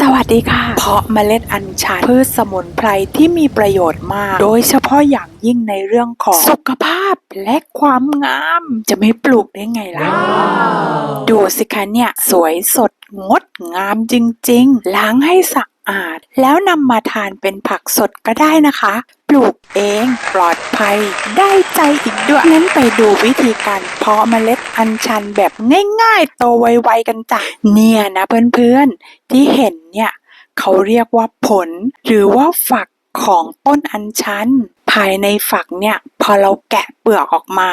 สวัสดีค่ะ เพาะเมล็ดอัญชันพืชสมุนไพรที่มีประโยชน์มาก โดยเฉพาะอย่างยิ่งในเรื่องของสุขภาพและความงาม จะไม่ปลูกได้ไงล่ะ ดูสิคะเนี่ย สวยสดงดงามจริงๆ ล้างให้สะ อาด แล้วนำมาทานเป็นผักสดก็ได้นะคะ ปลูกเองปลอดภัย ได้ใจอีกด้วยงั้นไปดูวิธีการเพาะเมล็ดอัญชันแบบง่ายๆ โตไวๆกันจ้ะเนี่ยนะเพื่อนๆ ที่เห็นเนี่ยเขาเรียกว่าผล หรือว่าฝักของต้นอัญชัน ภายในฝักเนี่ย พอเราแกะเปลือกออกมา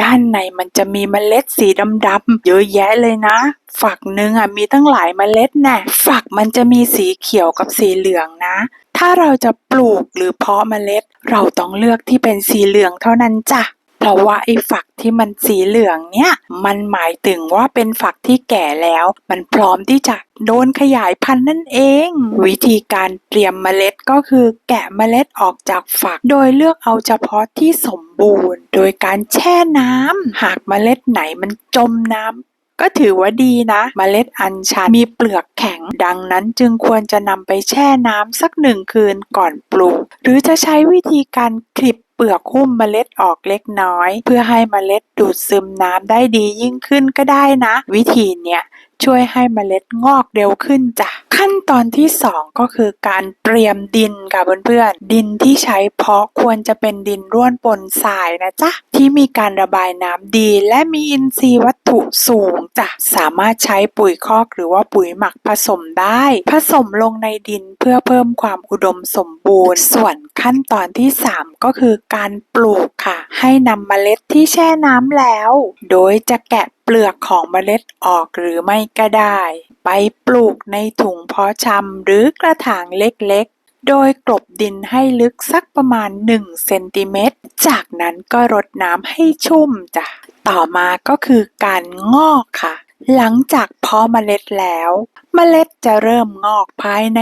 ด้านในมันจะมีเมล็ดสีดำๆเยอะแยะเลยนะ ฝักหนึ่งอะมีตั้งหลายเมล็ดแน่ ฝักมันจะมีสีเขียวกับสีเหลืองนะ ถ้าเราจะปลูกหรือเพาะเมล็ด เราต้องเลือกที่เป็นสีเหลืองเท่านั้นจ้ะเพราะว่าไอ้ฝักที่มันสีเหลืองเนี่ย มันหมายถึงว่าเป็นฝักที่แก่แล้ว มันพร้อมที่จะโดนขยายพันธุ์นั่นเอง วิธีการเตรียมเมล็ดก็คือแกะเมล็ดออกจากฝัก โดยเลือกเอาเฉพาะที่สมบูรณ์ โดยการแช่น้ำหากเมล็ดไหนมันจมน้ำ ก็ถือว่าดีนะ เมล็ดอัญชันมีเปลือกแข็ง ดังนั้นจึงควรจะนำไปแช่น้ำสักหนึ่งคืนก่อนปลูก หรือจะใช้วิธีการคลิปเปลือกหุ้มเมล็ดออกเล็กน้อย เพื่อให้เมล็ดดูดซึมน้ำได้ดียิ่งขึ้นก็ได้นะ วิธีเนี้ยช่วยให้เมล็ดงอกเร็วขึ้นจ้ะ ขั้นตอนที่สองก็คือการเตรียมดินค่ะเพื่อนๆ ดินที่ใช้เพาะควรจะเป็นดินร่วนปนทรายนะจ๊ะ ที่มีการระบายน้ำดี และมีอินทรีย์วัตถุสูงจ้ะ สามารถใช้ปุ๋ยคอกหรือว่าปุ๋ยหมักผสมได้ ผสมลงในดินเพื่อเพิ่มความอุดมสมบูรณ์ ส่วนขั้นตอนที่ 3 ก็คือการปลูกค่ะ ให้นำเมล็ดที่แช่น้ำแล้ว โดยจะแกะ เปลือกของเมล็ดออกหรือไม่ก็ได้ ไปปลูกในถุงเพาะชำหรือกระถางเล็กๆ โดยกลบดินให้ลึกสักประมาณ 1 เซนติเมตร จากนั้นก็รดน้ำให้ชุ่มจ้ะ ต่อมาก็คือการงอกค่ะ หลังจากเพาะเมล็ดแล้ว เมล็ดจะเริ่มงอกภายใน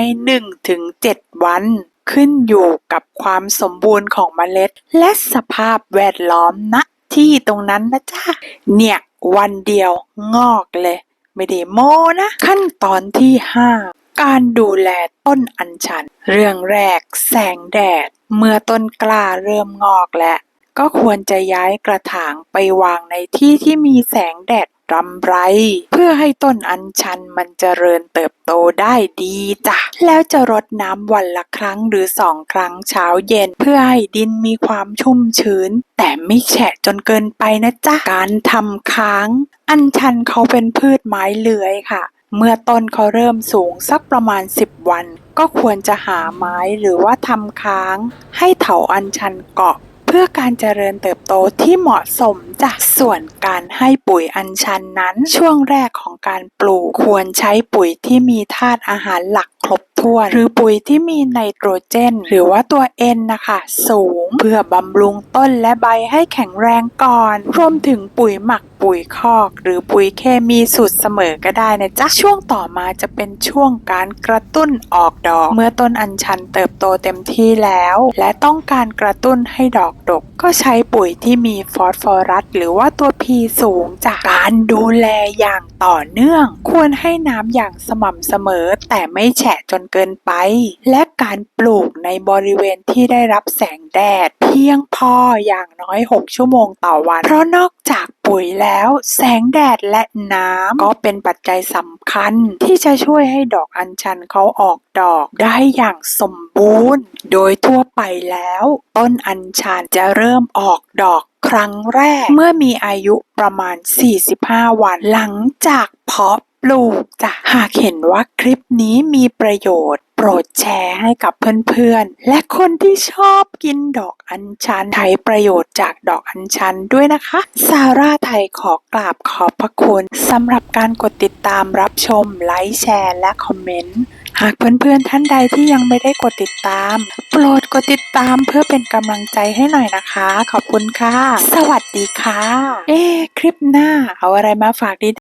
1-7 วันขึ้นอยู่กับความสมบูรณ์ของเมล็ด และสภาพแวดล้อมณ ที่ตรงนั้นนะจ๊ะเนี่ยวันเดียวงอกเลย ไม่ได้โมนะ ขั้นตอนที่ 5 การดูแลต้นอัญชัน เรื่องแรกแสงแดด เมื่อต้นกล้าเริ่มงอกแล้วก็ควรจะย้ายกระถางไปวางในที่ที่มีแสงแดด รำไร เพื่อให้ต้นอัญชันมันเจริญเติบโตได้ดีจ้ะ แล้วจะรดน้ำวันละครั้งหรือสองครั้งเช้าเย็น เพื่อให้ดินมีความชุ่มชื้น แต่ไม่แฉะจนเกินไปนะจ๊ะ การทำค้าง อัญชันเขาเป็นพืชไม้เลื้อยค่ะเมื่อต้นเขาเริ่มสูงสักประมาณ 10 วัน ก็ควรจะหาไม้หรือว่าทำค้าง ให้เถาอัญชันเกาะ พื่อการเจริญเติบโตที่เหมาะสมจ้ะส่วนการให้ปุ๋ยอัญชันนั้น ช่วงแรกของการปลูกควรใช้ปุ๋ยที่มีธาตุอาหารหลักครบถ้วน หรือปุ๋ยที่มีไนโตรเจน หรือว่าตัว N นะคะสูง เพื่อบำรุงต้นและใบให้แข็งแรงก่อน รวมถึงปุ๋ยหมักปุ๋ยคอก หรือปุ๋ยเคมีสูตรเสมอก็ได้นะจ๊ะ ช่วงต่อมาจะเป็นช่วงการกระตุ้นออกดอก เมื่อต้นอัญชันเติบโตเต็มที่แล้ว และต้องการกระตุ้นให้ดอกดก ก็ใช้ปุ๋ยที่มีฟอสฟอรัส หรือว่าตัว P สูงจากการดูแลอย่างต่อเนื่อง ควรให้น้ำอย่างสม่ำเสมอ แต่ไม่แฉะจนเกินไป และการปลูกในบริเวณที่ได้รับแสงแดด เพียงพออย่างน้อย 6 ชั่วโมงต่อวัน เพราะนอกจาก ปุ๋ยแล้ว แสงแดดและน้ำก็เป็นปัจจัยสำคัญ ที่จะช่วยให้ดอกอัญชันเขาออกดอกได้อย่างสมบูรณ์ โดยทั่วไปแล้ว ต้นอัญชันจะเริ่มออกดอกครั้งแรกเมื่อมีอายุประมาณ 45 วันหลังจากเพาะปลูกจ้ะหากเห็นว่าคลิปนี้มีประโยชน์ โปรดแชร์ให้กับเพื่อนๆ และคนที่ชอบกินดอกอัญชันใช้ประโยชน์จากดอกอัญชันด้วยนะคะ ซาร่าไทยขอกราบขอบพระคุณสำหรับการกดติดตามรับชม ไลค์แชร์ และคอมเมนต์หากเพื่อนๆ ท่านใดที่ยังไม่ได้กดติดตาม โปรดกดติดตามเพื่อเป็นกำลังใจให้หน่อยนะคะ ขอบคุณค่ะ สวัสดีค่ะ เอ๊คลิปหน้าเอาอะไรมาฝากดี